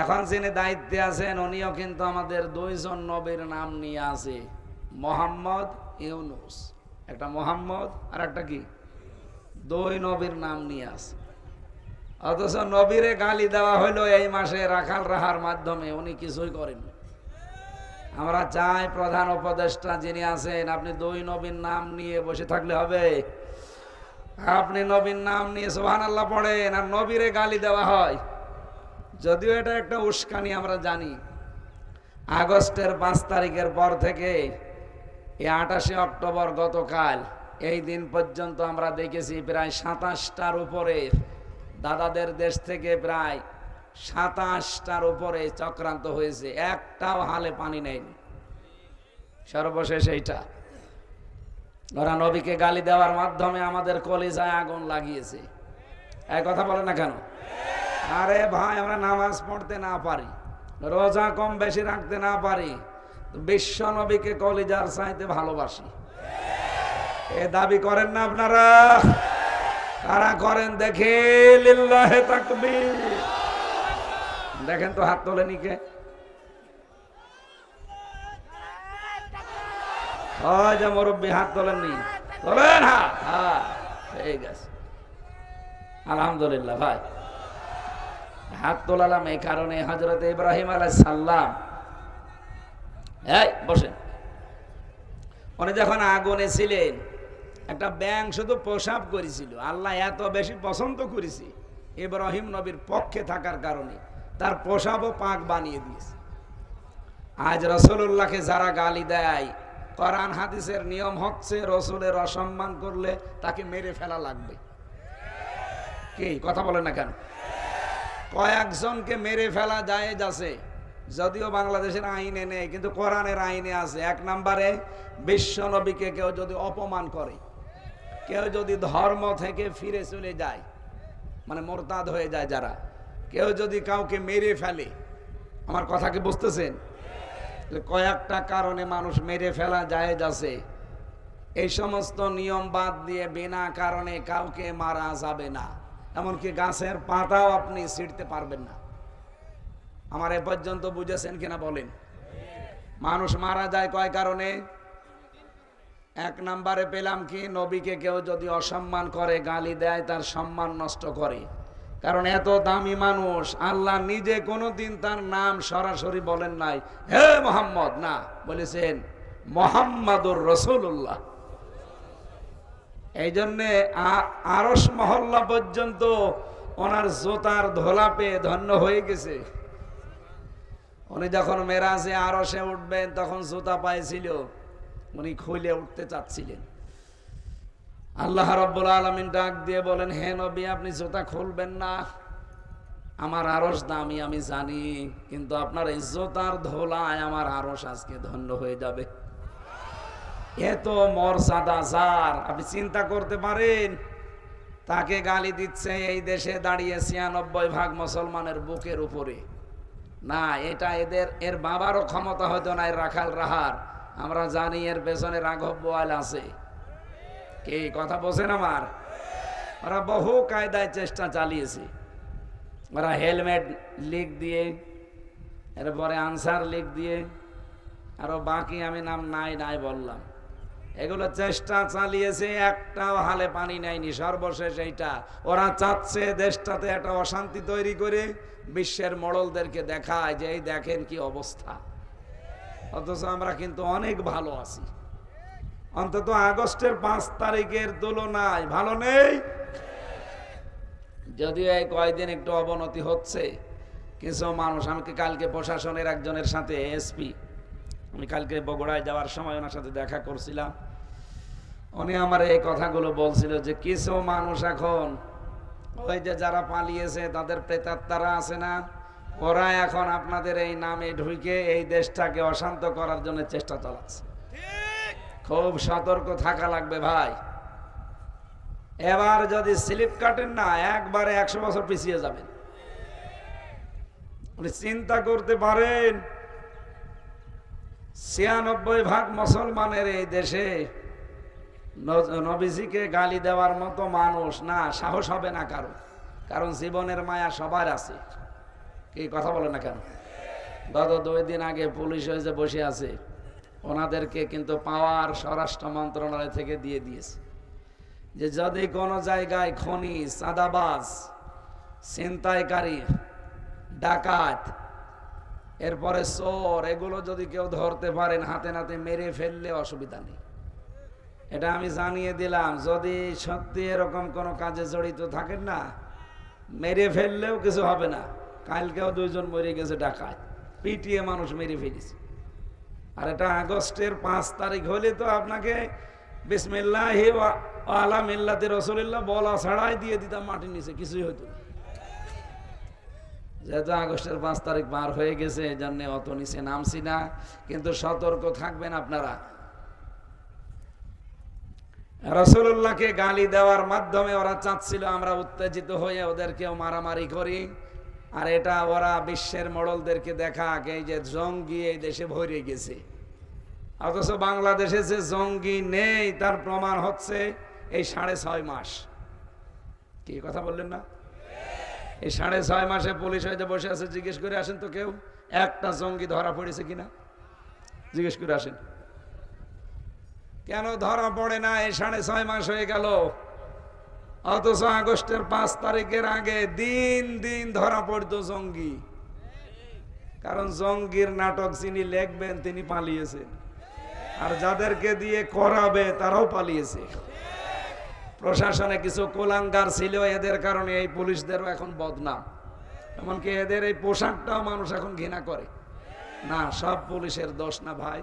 এখন যিনি দায়িত্বে আছেন, উনিও কিন্তু আমাদের দুইজন নবীর নাম নিয়ে আছে, মোহাম্মদ ইউনুস। একটা মোহাম্মদ আর একটা কি? দুই নবীর নাম নিয়ে আছে। অথচ নবীরে গালি দেওয়া হলো এই মাসে রাখাল রাহার মাধ্যমে, উনি কিছুই করেন আমরা চাই প্রধান উপদেষ্টা যিনি আছেন, আপনি দুই নবীর নাম নিয়ে বসে থাকলে হবে। আপনি নবীর নাম নিয়ে সোহান আল্লাহ পড়েন, আর নবীরে গালি দেওয়া হয়। যদিও এটা একটা উস্কানি, আমরা জানি। আগস্টের পাঁচ তারিখের পর থেকে এই আঠাশে অক্টোবর গতকাল, এই দিন পর্যন্ত আমরা দেখেছি প্রায় সাতাশটার উপরে, দাদাদের দেশ থেকে প্রায় সাতাশটার উপরে চক্রান্ত হয়েছে। একটাও হালে পানি নেয়নি। সর্বশেষ এইটা। ওরা নবীকে গালি দেওয়ার মাধ্যমে আমাদের কলিজায় আগুন লাগিয়েছে। এক কথা বলে না কেন? আরে ভাই, আমরা নামাজ পড়তে না পারি, রোজা কম বেশি রাখতে না পারি, বিশ্ব নবীকে কলিজার চাইতে ভালোবাসি। এ দাবি করেন না আপনারা? কারা করেন দেখে? দেখেন তো হাত তোলে নিকে যে মুরব্বী, হাত তোলেননি। তোলেন হাত? হ্যাঁ ঠিক আছে। আলহামদুলিল্লাহ, ভাই। হাত তোলালাম এই কারণে হজরত ইব্রাহিম আলাই সাল্লাম এই, বসেন। উনি যখন আগুনে ছিলেন, একটা ব্যাং শুধু প্রসাব করেছিল। আল্লাহ এত বেশি পছন্দ করেছে ইব্রাহিম নবীর পক্ষে থাকার কারণে। তার প্রসাবও পাক বানিয়ে দিয়েছে। আজ রসুল্লাহকে যারা গালি দেয় করান হাদিসের নিয়ম হচ্ছে রসুলের অসম্মান করলে তাকে মেরে ফেলা লাগবে। কি, কথা বলেন না কেন? কয়েকজনকে মেরে ফেলা যায় আছে। যদিও বাংলাদেশের আইনে নেই, কিন্তু কোরআনের আইনে আছে। এক নম্বরে বিশ্ব নবীকে কেউ যদি অপমান করে, কেউ যদি ধর্ম থেকে ফিরে চলে যায় মানে মোরতাদ হয়ে যায় যারা, কেউ যদি কাউকে মেরে ফেলে, আমার কথা কি বুঝতেছেন? কয়েকটা কারণে মানুষ মেরে ফেলা যায় আছে। এই সমস্ত নিয়ম বাদ দিয়ে বিনা কারণে কাউকে মারা যাবে না। এমনকি গাছের পাতাও আপনি ছিঁড়তে পারবেন না। আমার এ পর্যন্ত বুঝেছেন কিনা বলেন? মানুষ মারা যায় কয় কারণে? এক নম্বরে পেলাম কি, নবীকে কেউ যদি অসম্মান করে, গালি দেয়, তার সম্মান নষ্ট করে। কারণ এত দামি মানুষ, আল্লাহ নিজে কোনোদিন তার নাম সরাসরি বলেন নাই। হে মোহাম্মদ, না, বলেছেন, মোহাম্মদুর রসুল্লাহ এই জন্যে আরস মহল্লা পর্যন্ত ওনার জোতার ধোলা পেয়ে ধন্য হয়ে গেছে। উনি যখন মেরাজে আরসে উঠবেন, তখন জুতা পাইছিল। উনি খুলে উঠতে চাচ্ছিলেন। আল্লাহ রব্বুল আলমিন ডাক দিয়ে বলেন, হে নবী, আপনি জুতা খুলবেন না। আমার আরস দামি, আমি জানি, কিন্তু আপনার এই জোতার ধোলায় আমার আরস আজকে ধন্য হয়ে যাবে। এত মর্যাদা যার, আপনি চিন্তা করতে পারেন? তাকে গালি দিচ্ছে এই দেশে দাঁড়িয়ে ছিয়ানব্বই ভাগ মুসলমানের বুকের উপরে। না, এটা এদের, এর বাবারও ক্ষমতা হয়তো নাই রাখাল রাহার। আমরা জানি এর পেছনে রাঘব বোয়াল আছে। কি, কথা বোঝেন আমার? ওরা বহু কায়দায় চেষ্টা চালিয়েছে। ওরা হেলমেট লিক দিয়ে, এরপরে আনসার লিখ দিয়ে আরও বাকি আমি নাম নাই নাই বললাম। এগুলো চেষ্টা চালিয়েছে, একটাও হালে পানি নেয়নি, সর্বশেষ এইটা। ওরা চাচ্ছে দেশটাতে একটা অশান্তি তৈরি করে, বিশ্বের মডলদেরকে দেখায় যে, এই দেখেন কি অবস্থা। অথচ আমরা কিন্তু অনেক ভালো আছি। অন্তত আগস্টের পাঁচ তারিখের তুলনায় ভালো নেই? যদিও এই কয়েকদিন একটু অবনতি হচ্ছে, কিছু মানুষ আমাকে কালকে প্রশাসনের একজনের সাথে এসপি, আমি কালকে বগুড়ায় যাওয়ার সময় ওনার সাথে দেখা করছিলাম। উনি আমার এই কথাগুলো বলছিল যে কিছু মানুষ এখন ওই যে যারা পালিয়েছে তাদের প্রেতাত্মারা আছে না? ওরা এখন আপনাদের এই নামে ঢুকে এই দেশটাকে অশান্ত করার জন্য চেষ্টা চালাচ্ছে। খুব সতর্ক থাকা লাগবে ভাই। এবার যদি স্লিপ কাটেন না একবারে একশো বছর পিছিয়ে যাবেন। আপনি চিন্তা করতে পারেন ছিয়ানব্বই ভাগ মুসলমানের এই দেশে নবীজিকে গালি দেওয়ার মতো মানুষ না, সাহস হবে না কারও। কারণ জীবনের মায়া সবার আছে। কি কথা বলে না কেন? গত দুই দিন আগে পুলিশ হয়েছে বসে আছে, ওনাদেরকে কিন্তু পাওয়ার স্বরাষ্ট্র মন্ত্রণালয় থেকে দিয়ে দিয়েছে। যে যদি কোনো জায়গায় খনি, চাঁদাবাজ, ছিনতাইকারী, ডাকাত, এরপরে চোর, এগুলো যদি কেউ ধরতে পারেন, হাতে নাতে মেরে ফেললে অসুবিধা নেই। এটা আমি জানিয়ে দিলাম, যদি সত্যি এরকম কোনো কাজে জড়িত থাকেন না, মেরে ফেললেও কিছু হবে না। কালকেও দুইজন মরে গেছে ডাকায় পিটিয়ে মানুষ মেরে ফেলেছে। আর এটা আগস্টের পাঁচ তারিখ হলে তো আপনাকে বিসমিল্লাহ আলা মিল্লাতে রসুলিল্লাহ বলা ছাড়াই দিয়ে দিতাম মাটির নিচে, কিছুই হতো যেহেতু আগস্টের পাঁচ তারিখ পার হয়ে গেছে, এই জন্য অত নিচে নামছি না, কিন্তু সতর্ক থাকবেন আপনারা। রসুল্লাহকে গালি দেওয়ার মাধ্যমে ওরা চাচ্ছিল আমরা উত্তেজিত হয়ে ওদেরকেও মারামারি করি। আর এটা ওরা বিশ্বের মডলদেরকে দেখা এই যে জঙ্গি এই দেশে ভরে গেছে। অথচ বাংলাদেশে যে জঙ্গি নেই, তার প্রমাণ হচ্ছে এই সাড়ে ছয় মাস। কি কথা বললেন না? এই সাড়ে ছয় মাসে পুলিশ হয়তো বসে আছে, জিজ্ঞেস করে আসেন তো কেউ? একটা জঙ্গি ধরা পড়েছে কিনা? জিজ্ঞেস করে আসেন। কেন ধরা পড়ে না? এই সাড়ে ছয় মাস হয়ে গেল। অথচ আগস্টের পাঁচ তারিখের আগে দিন দিন ধরা পড়তো জঙ্গি। কারণ জঙ্গির নাটক যিনি লেখবেন, তিনি পালিয়েছেন। আর যাদেরকে দিয়ে করাবে, তারাও পালিয়েছে। প্রশাসনে কিছু কোলাঙ্গার ছিল, এদের কারণে এই পুলিশদেরও এখন বদনাম। এমনকি এদের এই পোশাকটাও মানুষ এখন ঘৃণা করে। না, সব পুলিশের দোষ না ভাই।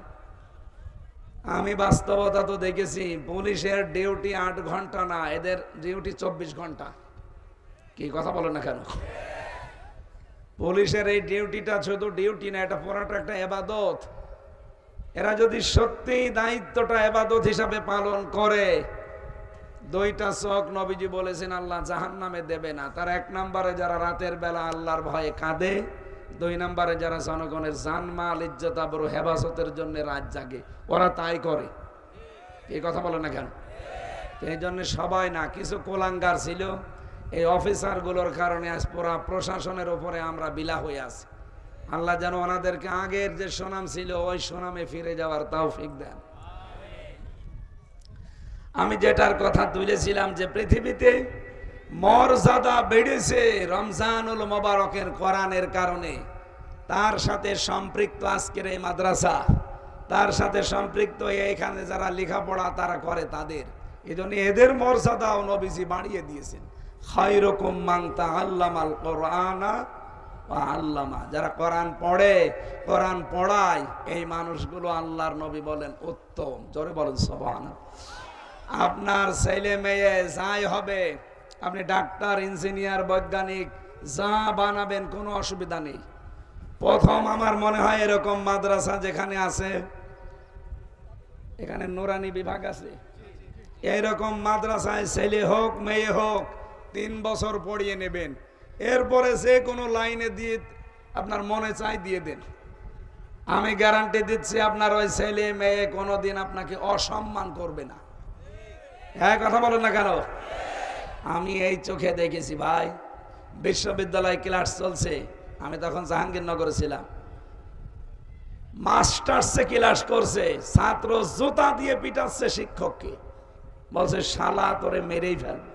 আমি বাস্তবতা তো দেখেছি, পুলিশের ডিউটি আট ঘণ্টা না, এদের ডিউটি চব্বিশ ঘণ্টা। কি কথা বলো না কেন? পুলিশের এই ডিউটিটা শুধু ডিউটি না, এটা পুরাটা একটা এবাদত। এরা যদি সত্যি দায়িত্বটা এবাদত হিসাবে পালন করে, দুইটা চোখ নবীজি বলেছেন, আল্লাহ জাহান নামে দেবে না। তার এক নম্বরে যারা রাতের বেলা আল্লাহর ভয়ে কাঁদে দুই নম্বরে যারা জনগণের জানমাল, ইজ্জত, আবরু, হেফাজতের জন্য রাত জাগে, ওরা তাই করে। এই কথা বলে না কেন? এই জন্য সবাই না, কিছু কোলাঙ্গার ছিল, এই অফিসারগুলোর কারণে আজ পুরা প্রশাসনের উপরে আমরা বিলা হয়ে আছি। আল্লাহ যেন ওনাদেরকে আগের যে সুনাম ছিল, ওই সুনামে ফিরে যাওয়ার তৌফিক দেন। আমি যেটার কথা তুলেছিলাম যে পৃথিবীতে মর্যাদা বেড়েছে রমজানুল মোবারকের কোরআনের কারণে। তার সাথে সম্পৃক্ত আজকের এই মাদ্রাসা, তার সাথে সম্পৃক্ত এখানে যারা লেখাপড়া তারা করে তাদের। এই জন্য এদের মর্যাদাও নবীজি বাড়িয়ে দিয়েছেন। খৈরকম মাংতা আল্লামাল কোরআনা আল্লামা। যারা কোরআন পড়ে, কোরআন পড়ায়, এই মানুষগুলো আল্লাহর নবী বলেন উত্তম। জোরে বলেন সবান আপনার ছেলে মেয়ে যাই হবে আপনি ডাক্তার, ইঞ্জিনিয়ার, বৈজ্ঞানিক, যা বানাবেন কোনো অসুবিধা নেই। প্রথম আমার মনে হয় এরকম মাদ্রাসা যেখানে আছে, এখানে নোরানি বিভাগ আছে। এইরকম মাদ্রাসায় ছেলে হোক, মেয়ে হোক, তিন বছর পড়িয়ে নেবেন। এরপরে যে কোনো লাইনে দিয়ে আপনার মনে চাই দিয়ে দেন। আমি গ্যারান্টি দিচ্ছি আপনার ওই ছেলে, মেয়ে কোনোদিন আপনাকে অসম্মান করবে না। হ্যাঁ কথা বলেন না কেন? আমি এই চোখে দেখেছি ভাই। বিশ্ববিদ্যালয় ক্লাস চলছে। আমি তখন জাহাঙ্গীরনগরে ছিলাম। মাস্টার্সে ক্লাস করছে। ছাত্র জুতা দিয়ে পিটাচ্ছে শিক্ষককে। বলছে, শালা, তোরে মেরেই ফেলবে।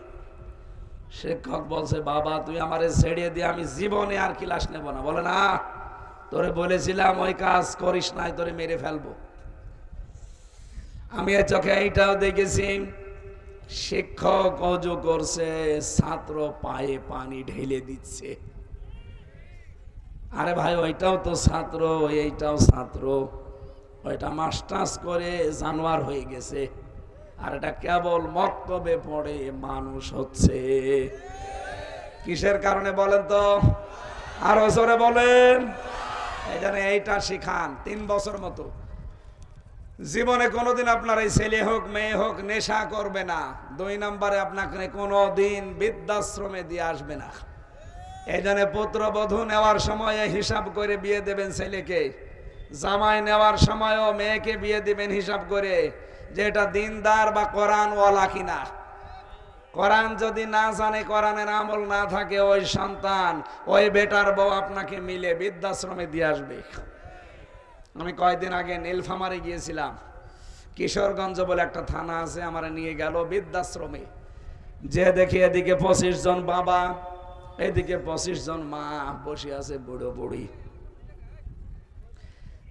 শিক্ষক বলছে, বাবা, তুই আমারে ছেড়ে দিয়ে আমি জীবনে আর ক্লাস নেব না। বলে, না, তোরে বলেছিলাম, ওই কাজ করিস নাই, তোরে মেরে ফেলব। আমি চোখে এইটাও দেখেছি। শিক্ষক অজু করছে, ছাত্র পায়ে পানি ঢেলে দিচ্ছে। আরে ভাই, ওইটাও তো ছাত্র, এইটাও ছাত্র। ওইটা মাস্টার্স করে জানোয়ার হয়ে গেছে। আর এটা কেবল মক্তবে পড়ে মানুষ হচ্ছে। কিসের কারণে বলেন তো? আরও জোরে বলেন। এই এইটা শিখান, তিন বছর মতো। জীবনে কোনোদিন আপনার এই ছেলে হোক, মেয়ে হোক, নেশা করবে না। দুই নম্বরে আপনাকে কোনো দিন বৃদ্ধাশ্রমে দিয়ে আসবে না। এই জন্য পুত্রবধূ নেওয়ার সময় হিসাব করে বিয়ে দেবেন ছেলেকে। জামাই নেওয়ার সময়ও মেয়েকে বিয়ে দিবেন হিসাব করে, যে এটা দিনদার বা কোরআনওয়ালা কিনা। কোরআন যদি না জানে, কোরআনের আমল না থাকে, ওই সন্তান, ওই বেটার বউ আপনাকে মিলে বৃদ্ধাশ্রমে দিয়ে আসবে। আমি কয়দিন আগে নীলফামারে গিয়েছিলাম। কিশোরগঞ্জ বলে একটা থানা আছে, আমার নিয়ে গেল বৃদ্ধাশ্রমে। যে দেখি এদিকে পঁচিশ জন বাবা, এদিকে পঁচিশ জন মা বসে আছে বুড়ো বুড়ি।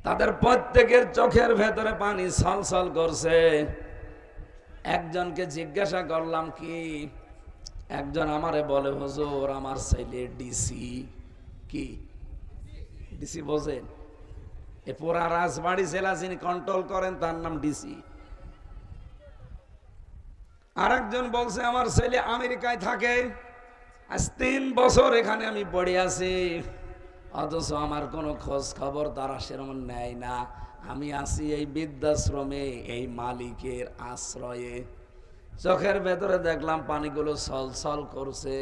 তাদের প্রত্যেকের চোখের ভেতরে পানি ছলছল করছে। একজনকে জিজ্ঞাসা করলাম কি, একজন আমারে বলে, হুজুর, আমার ছেলে ডিসি। কি? ডিসি বোঝেন এ পুরা রাজবাড়ি জেলা যিনি কন্ট্রোল করেন, তার নাম ডিসি আরেকজন বলছে, আমার ছেলে আমেরিকায় থাকে। আজ তিন বছর এখানে আমি পড়ে আছি। অথচ আমার কোনো খোঁজ খবর তারা সেরকম নেয় না। আমি আছি এই বৃদ্ধাশ্রমে, এই মালিকের আশ্রয়ে। চোখের ভেতরে দেখলাম পানিগুলো ছল করছে।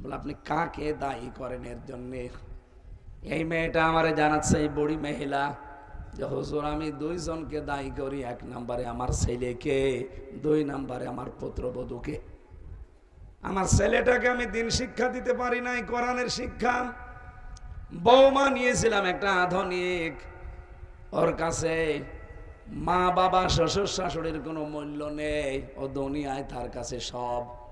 বলে, আপনি কাকে দায়ী করেন এর জন্যে? এই মেয়েটা আমারে জানাচ্ছে, এই বুড়ি মহিলা, যে হুজুর, আমি দুইজনকে দায়ী করি, এক নম্বরে আমার ছেলেকে, দুই নম্বরে আমার পুত্রবধূকে। আমার ছেলেটাকে আমি দিন শিক্ষা দিতে পারি নাই, কোরআনের শিক্ষা। বৌমা নিয়েছিলাম একটা আধুনিক। ওর কাছে মা বাবা শ্বশুর শাশুড়ির কোনো মূল্য নেই। ও দুনিয়ায় তার কাছে সব।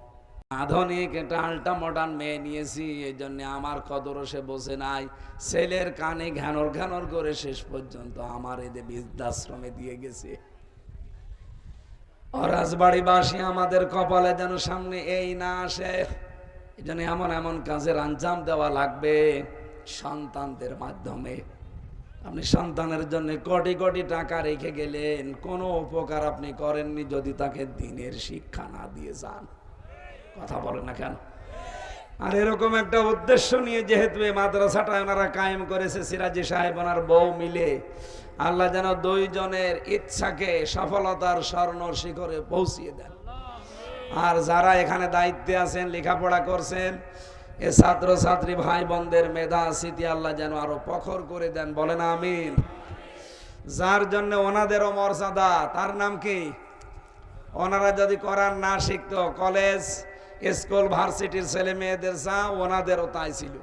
আধুনিক একটা আল্টা মডার্ন মেয়ে নিয়েছি এই জন্য আমার কদরও সে বসে নাই। ছেলের কানে ঘ্যানর ঘ্যানর করে শেষ পর্যন্ত আমার এদের বৃদ্ধাশ্রমে দিয়ে গেছে। রাজবাড়িবাসী আমাদের কপালে যেন সামনে এই না আসে এই জন্য এমন এমন কাজের আঞ্জাম দেওয়া লাগবে সন্তানদের মাধ্যমে। আপনি সন্তানের জন্য কোটি কোটি টাকা রেখে গেলেন, কোনো উপকার আপনি করেননি যদি তাকে দিনের শিক্ষা না দিয়ে যান। কথা বলেন না কেন? আর এরকম একটা উদ্দেশ্য নিয়ে যেহেতু এই মাদ্রাসাটা ওনারা কায়েম করেছে, সিরাজি সাহেব ওনার বউ মিলে, আল্লাহ যেন দুইজনের ইচ্ছাকে সফলতার স্বর্ণ শিখরে পৌঁছিয়ে দেন। আর যারা এখানে দায়িত্বে আছেন, লেখাপড়া করছেন, এ ছাত্র ছাত্রী ভাই বোনদের মেধা স্মৃতি আল্লাহ যেন আরও প্রখর করে দেন, বলেন আমিন। যার জন্য ওনাদেরও মর্যাদা, তার নাম কি? ওনারা যদি করার না শিখতো, কলেজ স্কুল, ভার্সিটির ছেলে মেয়েদের যা ওনাদেরও তাই ছিল।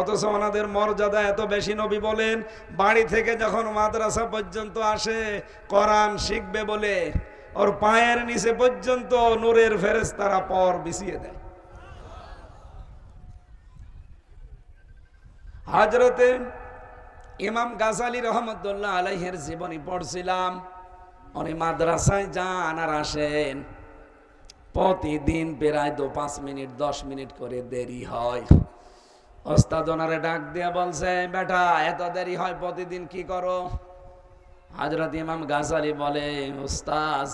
অথচ ওনাদের মর্যাদা এত বেশি, নবী বলেন, বাড়ি থেকে যখন মাদ্রাসা পর্যন্ত আসে, কোরআন শিখবে বলে ওর পায়ের নিচে পর্যন্ত নূরের ফেরেস তারা পর বিছিয়ে দেয়। হাজরতে ইমাম গাজালি রহমতুল্লাহ আলাইহের জীবনী পড়ছিলাম, উনি মাদ্রাসায় যান আর আসেন। প্রতিদিন প্রায় দু পাঁচ মিনিট, দশ মিনিট করে দেরি হয়। ওস্তাদ ওনারে ডাক দিয়ে বলছে, বেটা, এত দেরি হয় প্রতিদিন কি করো? হাজরত ইমাম গাজালি বলে উস্তাজ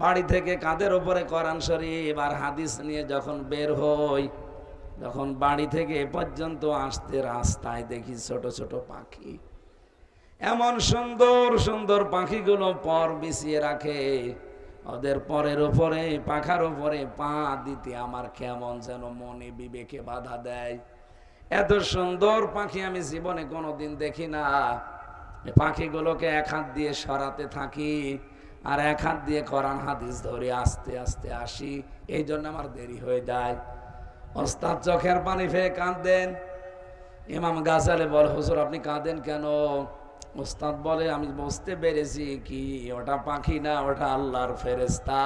বাড়ি থেকে কাঁধের উপরে কোরআন শরীফ আর হাদিস নিয়ে যখন বের হই যখন বাড়ি থেকে এ পর্যন্ত আসতে রাস্তায় দেখি ছোট ছোট পাখি। এমন সুন্দর সুন্দর পাখিগুলো পর বিছিয়ে রাখে। ওদের পরের ওপরে, পাখার ওপরে পা দিতে আমার কেমন যেন মনে বিবেকে বাধা দেয়। এত সুন্দর পাখি আমি জীবনে কোনোদিন দেখি না। পাখিগুলোকে এক হাত দিয়ে সরাতে থাকি আর এক হাত দিয়ে করান হাদিস ধরে আস্তে আস্তে আসি এই জন্য আমার দেরি হয়ে যায়। ওস্তাদ চোখের পানি ফেয়ে কাঁদেন ইমাম গাছালে বল, হুজুর, আপনি কাঁদেন কেন? ওস্তাদ বলে, আমি বুঝতে পেরেছি কি, ওটা পাখি না, ওটা আল্লাহর ফেরেস্তা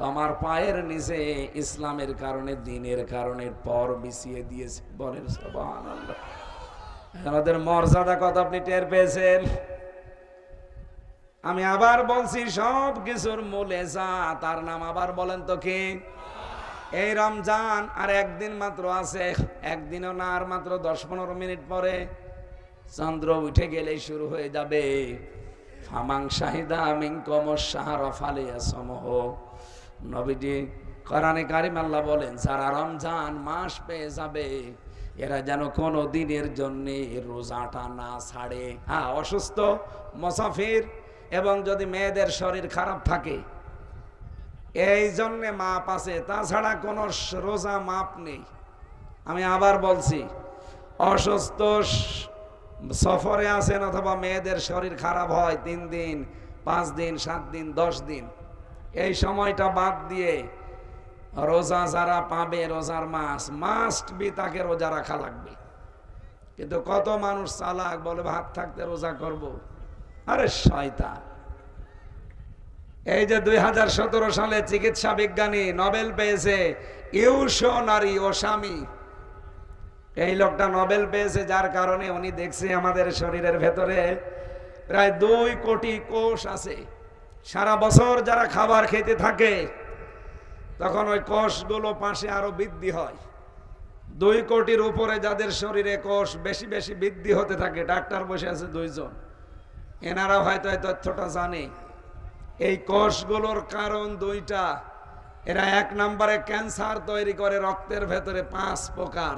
তোমার পায়ের নিচে ইসলামের কারণে, দিনের কারণে পর বিছিয়ে দিয়েছে। বলেন সবান আমাদের মর্যাদা কথা আপনি টের পেয়েছেন? আমি আবার বলছি, সব কিছুর মূলে যা, তার নাম আবার বলেন তো কি? এই রমজান আর একদিন মাত্র আছে, একদিনও না, আর মাত্র দশ পনেরো মিনিট পরে। চন্দ্র উঠে গেলেই শুরু হয়ে যাবে। ফামাং শাহিদা মিং কম সাহার ফালিয়া সমহ। নবীজি কোরআনে কারিম আল্লাহ বলেন, যারা রমজান মাস পেয়ে যাবে, এরা যেন কোনো দিনের জন্য রোজাটা না ছাড়ে। হ্যাঁ অসুস্থ, মুসাফির এবং যদি মেয়েদের শরীর খারাপ থাকে, এই জন্যে মাপ আছে। তাছাড়া কোনো রোজা মাপ নেই। আমি আবার বলছি, অসুস্থ সফরে আছেন অথবা মেয়েদের শরীর খারাপ হয়, তিন দিন, পাঁচ দিন, সাত দিন, দশ দিন। এই সময়টা বাদ দিয়ে রোজা যারা পাবে, রোজার মাস মাস্ট বি তাকে রোজা রাখা লাগবে। কিন্তু কত মানুষ চালাক, বলে ভাত থাকতে রোজা করব। আরে শয়তা এই যে দুই হাজার সতেরো সালে চিকিৎসা বিজ্ঞানী নোবেল পেয়েছে ইউসো নারী ও স্বামী। এই লোকটা নোবেল পেয়েছে যার কারণে উনি দেখছে আমাদের শরীরের ভেতরে প্রায় দুই কোটি কোষ আছে। সারা বছর যারা খাবার খেতে থাকে, তখন ওই কোষগুলো পাশে আরও বৃদ্ধি হয়। দুই কোটির উপরে যাদের শরীরে কোষ বেশি বেশি বৃদ্ধি হতে থাকে, ডাক্তার বসে আছে দুইজন। এনারা হয়তো এই তথ্যটা জানে। এই কোষগুলোর কারণ দুইটা। এরা এক নম্বরে ক্যান্সার তৈরি করে রক্তের ভেতরে পাঁচ প্রকার।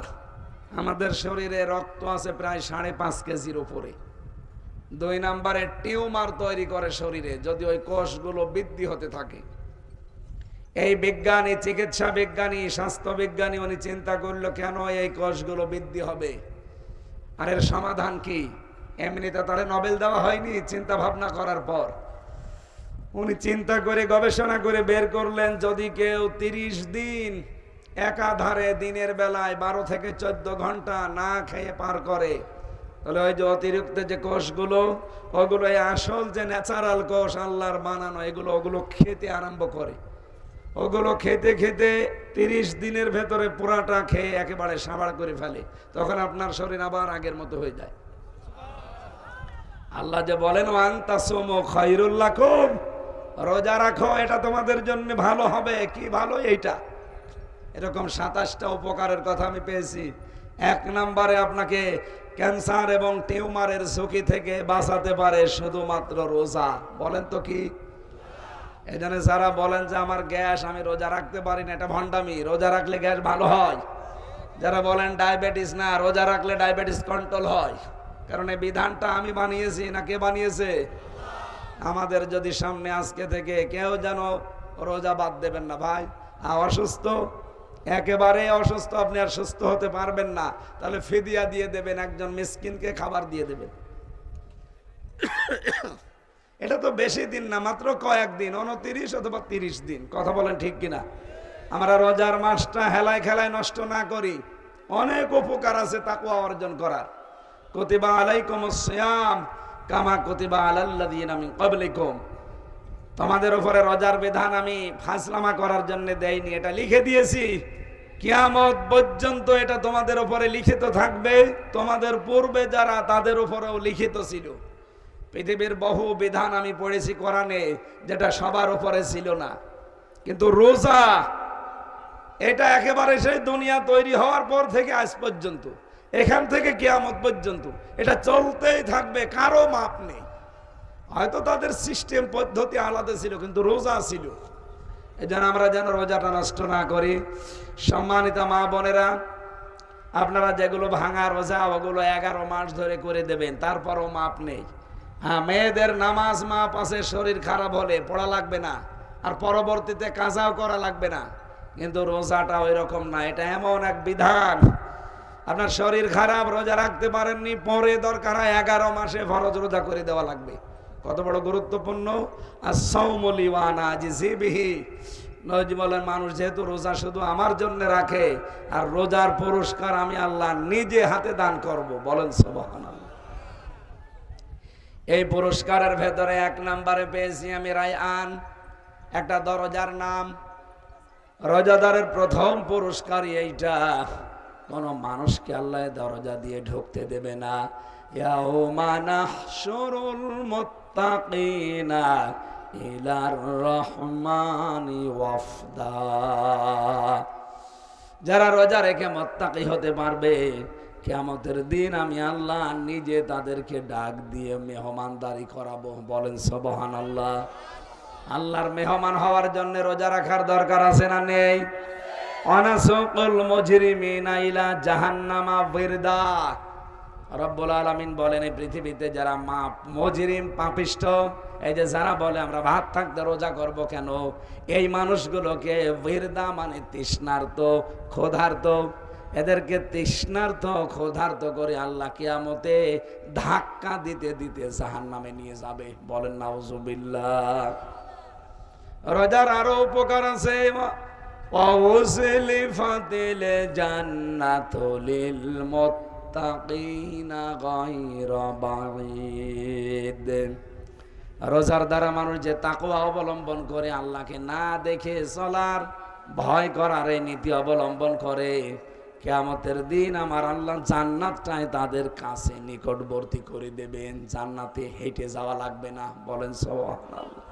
আমাদের শরীরে রক্ত আছে প্রায় সাড়ে পাঁচ কেজির উপরে। দুই নাম্বারে টিউমার তৈরি করে শরীরে, যদি ওই কোষগুলো বৃদ্ধি হতে থাকে। এই বিজ্ঞানী, চিকিৎসা বিজ্ঞানী, স্বাস্থ্য বিজ্ঞানী, উনি চিন্তা করল, কেন এই কোষগুলো বৃদ্ধি হবে? আর এর সমাধান কি? এমনিতে তারে নোবেল দেওয়া হয়নি চিন্তা ভাবনা করার পর। উনি চিন্তা করে গবেষণা করে বের করলেন, যদি কেউ তিরিশ দিন একাধারে দিনের বেলায় বারো থেকে চোদ্দ ঘণ্টা না খেয়ে পার করে। তাহলে ওই যে অতিরিক্ত যে কোষগুলো, ওগুলো আসল যে ন্যাচারাল কোষ, আল্লাহর বানানো, এগুলো, ওগুলো খেতে আরম্ভ করে। ওগুলো খেতে খেতে তিরিশ দিনের ভেতরে পুরাটা খেয়ে একেবারে সাবাড় করে ফেলে। তখন আপনার শরীর আবার আগের মতো হয়ে যায়। আল্লাহ যে বলেন ওয়ান তাসুম খুব রোজা রাখো, এটা তোমাদের জন্য ভালো হবে। কি ভালো? এইটা। এরকম সাতাশটা উপকারের কথা আমি পেয়েছি। এক নম্বরে আপনাকে ক্যান্সার এবং টিউমারের ঝুঁকি থেকে বাঁচাতে পারে শুধুমাত্র রোজা। বলেন তো কি? জন্য যারা বলেন যে আমার গ্যাস আমি রোজা রাখতে পারি না, এটা ভণ্ডামি। রোজা রাখলে গ্যাস ভালো হয়। যারা বলেন ডায়াবেটিস না, রোজা রাখলে ডায়াবেটিস কন্ট্রোল হয়। কারণ এই বিধানটা আমি বানিয়েছি না কে বানিয়েছে? আমাদের যদি সামনে আজকে থেকে কেউ যেন রোজা বাদ দেবেন না ভাই। অসুস্থ? একেবারে অসুস্থ, আপনি আর সুস্থ হতে পারবেন না। তাহলে ফিদিয়া দিয়ে দেবেন, একজন মিসকিনকে খাবার দিয়ে দেবেন। এটা তো বেশি দিন না, মাত্র কয়েকদিন উনতিরিশ অথবা তিরিশ দিন। কথা বলেন ঠিক কিনা? আমরা রোজার মাসটা হেলায় খেলায় নষ্ট না করি। অনেক উপকার আছে তাকুয়া অর্জন করার। কতিবা আলাইকুম শ্যাম কামা কতিবা আলাল্লাদিন আমি কবলিকুম তোমাদের উপরে রোজার বিধান আমি ফাসলামা করার জন্য দেয়নি এটা লিখে দিয়েছি। কিয়ামত পর্যন্ত এটা তোমাদের উপরে লিখিত থাকবে। তোমাদের পূর্বে যারা তাদের উপরেও লিখিত ছিল। পৃথিবীর বহু বিধান আমি পড়েছি কোরআনে, যেটা সবার উপরে ছিল না। কিন্তু রোজা, এটা একেবারে সেই দুনিয়া তৈরি হওয়ার পর থেকে আজ পর্যন্ত। এখান থেকে কিয়ামত পর্যন্ত। এটা চলতেই থাকবে, কারও মাপ নেই। হয়তো তাদের সিস্টেম, পদ্ধতি আলাদা ছিল, কিন্তু রোজা ছিল। এই জন্য আমরা যেন রোজাটা নষ্ট না করি। সম্মানিত মা বোনেরা, আপনারা যেগুলো ভাঙা রোজা, ওগুলো এগারো মাস ধরে করে দেবেন, তারপরও মাপ নেই। হ্যাঁ মেয়েদের নামাজ মাপ আছে, শরীর খারাপ হলে পড়া লাগবে না, আর পরবর্তীতে কাজাও করা লাগবে না। কিন্তু রোজাটা ওই রকম না, এটা এমন এক বিধান। আপনার শরীর খারাপ, রোজা রাখতে পারেননি, পরে দরকার হয় এগারো মাসে ফরজ রোজা করে দেওয়া লাগবে। কত বড় গুরুত্বপূর্ণ? আর সৌমলিওয়ানা জিবিহি নজি বলেন মানুষ যেহেতু রোজা শুধু আমার জন্য রাখে, আর রোজার পুরস্কার আমি আল্লাহ নিজে হাতে দান করব, বলেন সবহান এই পুরস্কারের ভেতরে এক নাম্বারে পেয়েছি আমি রায়আন, একটা দরজার নাম। রোজাদারের প্রথম পুরস্কার এইটা। কোন মানুষকে আল্লাহ দরজা দিয়ে ঢুকতে দেবে না। ইয়াউমা নাহশুরুল রহমানি যারা রোজা রেখে মত্তাকি হতে পারবে কেমতের দিন আমি আল্লাহ নিজে তাদেরকে ডাক দিয়ে মেহমানদারি করাবো। বলেন সবহান আল্লাহ আল্লাহর মেহমান হওয়ার জন্য রোজা রাখার দরকার আছে না নেই? অনাসকল মজরিমিনা ইলা জাহান্নামা বিরদা রব্বুল আলমিন বলেন, এই পৃথিবীতে যারা মা, মজিরিম, পাপিষ্ট, এই যে যারা বলে, আমরা ভাত থাকতে রোজা করব কেন? এই মানুষগুলোকে বীরদা মানে তৃষ্ণার্থ ক্ষোধার্থ এদেরকে তৃষ্ণার্থ ক্ষোধার্থ করে আল্লাহ কিয়ামতে ধাক্কা দিতে দিতে জাহান নামে নিয়ে যাবে। বলেন নাউজুবিল্লা রোজার আরও উপকার আছে অবসিলি ফাতিলে জান্নাত মত রোজার দ্বারা মানুষ যে তাকওয়া অবলম্বন করে, আল্লাহকে না দেখে চলার ভয় করার এই নীতি অবলম্বন করে, কেয়ামতের দিন আমার আল্লাহ জান্নাতটাই তাদের কাছে নিকটবর্তী করে দেবেন। জান্নাতে হেঁটে যাওয়া লাগবে না, বলেন সুবহানাল্লাহ।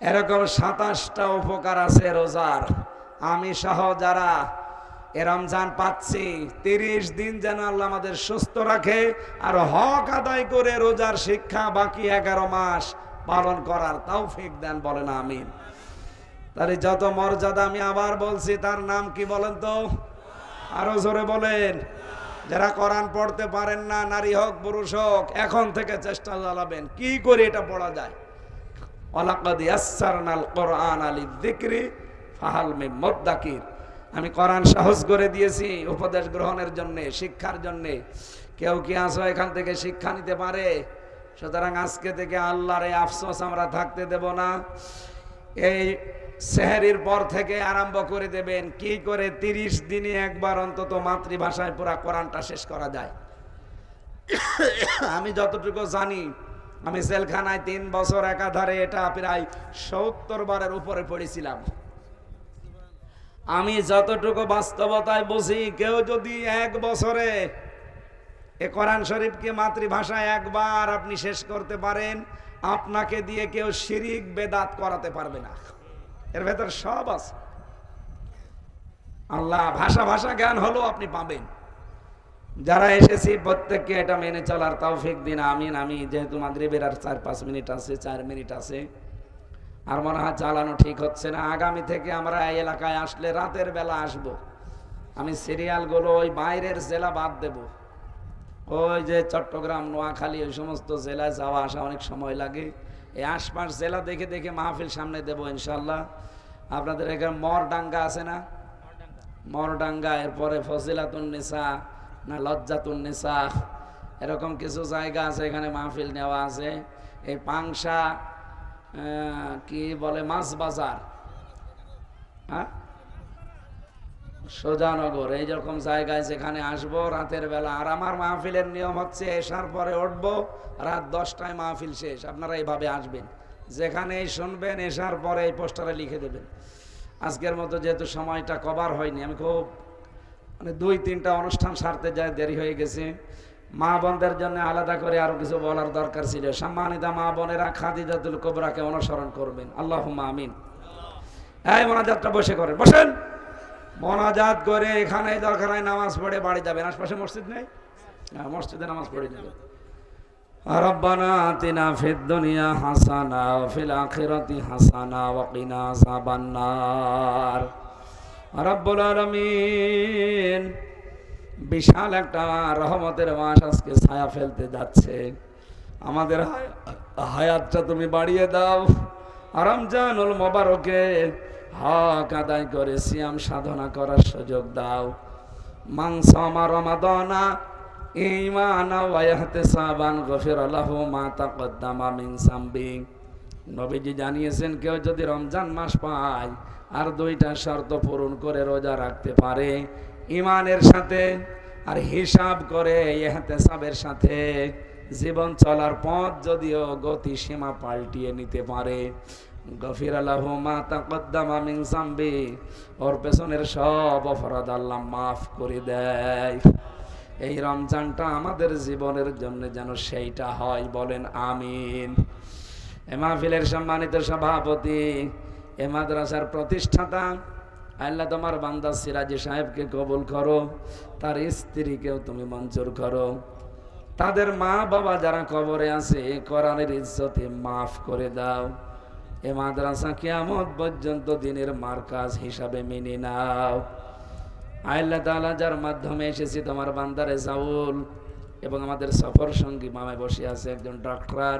এরকম সাতাশটা উপকার আছে রোজার। আমি সহ যারা এ রমজান পাচ্ছি। তিরিশ দিন যেন আল্লাহ আমাদের সুস্থ রাখে আর হক আদায় করে রোজার শিক্ষা বাকি এগারো মাস পালন করার তাও ফেক দেন বলেন আমিন। তাহলে যত মর্যাদা আমি আবার বলছি, তার নাম কি বলেন তো? আরও জোরে বলেন। যারা কোরআন পড়তে পারেন না, নারী হোক, পুরুষ হোক, এখন থেকে চেষ্টা চালাবেন। কি করে এটা পড়া যায়? ওয়ালাকাদ ইয়াসসারনাল কোরআন আলিযিকরি ফাহাল মিন মুদ্দাকির। আমি কোরআন সাহস করে দিয়েছি উপদেশ গ্রহণের জন্য, শিক্ষার জন্য। কেউ কি আসো এখান থেকে শিক্ষা নিতে পারে? সুতরাং আজকে থেকে আল্লাহর এই আফসোস আমরা থাকতে দেব না। এই সেহেরির পর থেকে আরম্ভ করে দেবেন। কি করে তিরিশ দিনে একবার অন্তত মাতৃভাষায় পুরা কোরআনটা শেষ করা যায়? আমি যতটুকু জানি, আমি জেলখানায় তিন বছর একাধারে এটা প্রায় সত্তর বারের উপরে পড়েছিলাম। আমি যতটুকু বাস্তবতায় বুঝি, কেউ যদি এক বছরে এ কোরআন শরীফকে মাতৃভাষায় একবার আপনি শেষ করতে পারেন, আপনাকে দিয়ে কেউ শিরিক, বেদাত করাতে পারবে না। এর ভেতর সব আছে। আল্লাহ ভাষা ভাষা জ্ঞান হলো আপনি পাবেন। যারা এসেছি, প্রত্যেককে এটা মেনে চলার তৌফিক দিন, আমিন আমি যেহেতু মাগরিবের আর চার পাঁচ মিনিট আছে, চার মিনিট আছে। আর মনে হয় চালানো ঠিক হচ্ছে না। আগামী থেকে আমরা এই এলাকায় আসলে রাতের বেলা আসব। আমি সিরিয়ালগুলো ওই বাইরের জেলা বাদ দেব। ওই যে চট্টগ্রাম, নোয়াখালী, ওই সমস্ত জেলায় যাওয়া আসা অনেক সময় লাগে। এই আশপাশ জেলা দেখে দেখে মাহফিল সামনে দেবো ইনশাল্লাহ আপনাদের এখানে মরডাঙ্গা আছে না? মরডাঙ্গা, এরপরে ফজিলাতুন নিসা, না লজ্জাতুন নিসা, এরকম কিছু জায়গা আছে এখানে মাহফিল নেওয়া আছে। এই পাংশা কি বলে, মাছ বাজার। হ্যাঁ? সোজানগর, এই রকম জায়গায় যেখানে আসব, রাতের বেলা। আর আমার মাহফিলের নিয়ম হচ্ছে, এসার পরে উঠবো, রাত দশটায় মাহফিল শেষ। আপনারা এইভাবে আসবেন। যেখানেই শুনবেন, এসার পরে এই পোস্টারে লিখে দেবেন। আজকের মতো যেহেতু সময়টা কভার হয়নি, আমি খুব মানে দুই, তিনটা অনুষ্ঠান সারতে যায় দেরি হয়ে গেছে। মা বোনদের জন্য আলাদা করে আরো কিছু বলার দরকার ছিল সম্মানিতা মা বোনেরা খাদিজাতুল কোবরাকে অনুসরণ করবেন আল্লাহ আমিন এই মোনাজাতটা বসে করেন বসেন মোনাজাত করে এখানে দরকার হয় নামাজ পড়ে বাড়ি যাবেন আশপাশে মসজিদ নেই হ্যাঁ মসজিদে নামাজ পড়ে যাবেন ربنا آتنا في الدنيا حسنة وفي الآخرة حسنة وقنا عذاب النار رب العالمين বিশাল একটা রহমতের মাস আজকে ছায়া ফেলতে যাচ্ছে। আমাদের হায়- হায়াতটা তুমি বাড়িয়ে দাও। রমজানুল মোবারকে হক আদায় করে সিয়াম সাধনা করার সুযোগ দাও। মাংস আমার রমাদনা ইমান ওয়াহতে সাবান গফির আল্লাহ মা তাকদ্দামা মিন সামবি। নবীজি জানিয়েছেন, কেউ যদি রমজান মাস পায় আর দুইটা শর্ত পূরণ করে রোজা রাখতে পারে ইমানের সাথে আর হিসাব করে এহতেসাবের সাথে জীবন চলার পথ যদিও গতি সীমা পাল্টিয়ে নিতে পারে। গফির আল্লাহ মা তাকদ্দামা মিন সামবি ওর পেছনের সব অপরাধ আল্লাহ মাফ করে দেয়। এই রমজানটা আমাদের জীবনের জন্য যেন সেইটা হয় বলেন আমিন। এ মাহফিলের সম্মানিত সভাপতি, এ মাদ্রাসার প্রতিষ্ঠাতা আল্লাহ তোমার বান্দা সিরাজি সাহেবকে কবুল করো, তার স্ত্রীকেও তুমি মঞ্জুর করো। তাদের মা বাবা যারা কবরে আছে, কোরআনের ইজ্জতে মাফ করে দাও। এ মাদ্রাসা কিয়ামত পর্যন্ত দিনের মার্কাজ হিসাবে মেনে নাও। আল্লাহ তাআলা যার মাধ্যমে এসেছি তোমার বান্দারে জাউল এবং আমাদের সফর সঙ্গী মামায় বসে আছে একজন ডক্টর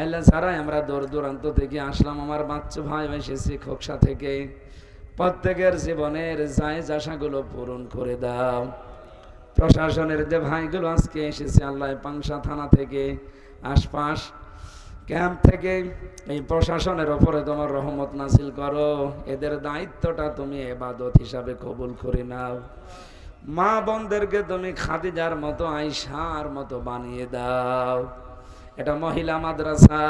আল্লাহ ছাড়াই আমরা দূর দূরান্ত থেকে আসলাম, আমার বাচ্চু ভাই এসেছি খোকসা থেকে। প্রত্যেকের জীবনের জায়জ আশাগুলো পূরণ করে দাও। প্রশাসনের যে ভাইগুলো আজকে এসেছে, আল্লাহ পাংশা থানা থেকে, আশপাশ ক্যাম্প থেকে, এই প্রশাসনের ওপরে তোমার রহমত নাসিল করো। এদের দায়িত্বটা তুমি এবাদত হিসাবে কবুল করে নাও। মা বোনদেরকে তুমি খাদিজার মতো আইসার মতো বানিয়ে দাও। এটা মহিলা মাদ্রাসা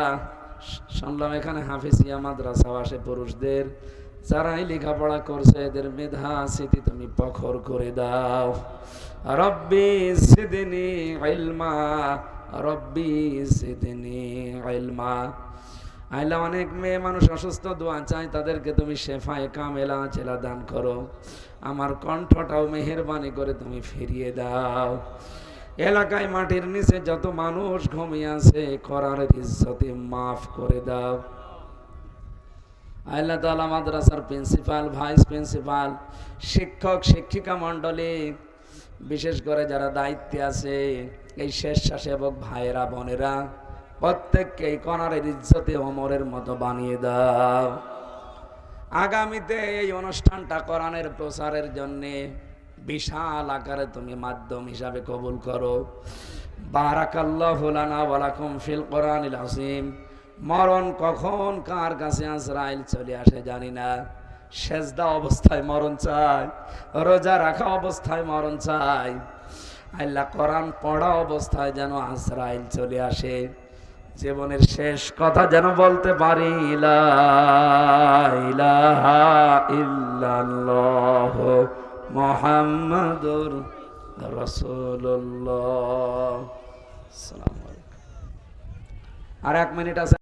শুনলাম এখানে হাফিজিয়া মাদ্রাসাও আসে পুরুষদের। যারাই লেখাপড়া করছে, এদের মেধা স্মৃতি তুমি প্রখর করে দাও। রব্বি সিদিনি রব্বি সিদিনি আইলা অনেক মেয়ে মানুষ অসুস্থ, দোয়া চায়, তাদেরকে তুমি শেফায় কামেলা, চেলা দান করো। আমার কণ্ঠটাও মেহেরবানি করে তুমি ফিরিয়ে দাও। এলাকায় মাটির নিচে যত মানুষ ঘুমিয়ে আছে, করার ইজ্জতে মাফ করে দাও। আল্লাহ তালা মাদ্রাসার প্রিন্সিপাল, ভাইস প্রিন্সিপাল, শিক্ষক, শিক্ষিকা মণ্ডলী, বিশেষ করে যারা দায়িত্বে আছে, এই স্বেচ্ছাসেবক ভাইয়েরা, বোনেরা, প্রত্যেককে এই কনারের ইজ্জতে অমরের মতো বানিয়ে দাও। আগামীতে এই অনুষ্ঠানটা কোরআনের প্রচারের জন্যে বিশাল আকারে তুমি মাধ্যম হিসাবে কবুল করো। বারাকাল্লাহু লানা ওয়া লাকুম ফিল কোরআনিল আসিম মরণ কখন কার কাছে আজরাইল চলে আসে জানি না। সেজদা অবস্থায় মরণ চাই রোজা রাখা অবস্থায় মরণ চাই আল্লাহ কোরআন পড়া অবস্থায় যেন আজরাইল চলে আসে। জীবনের শেষ কথা যেন বলতে পারি মুহাম্মাদুর রাসূলুল্লাহ। আর এক মিনিট আছে।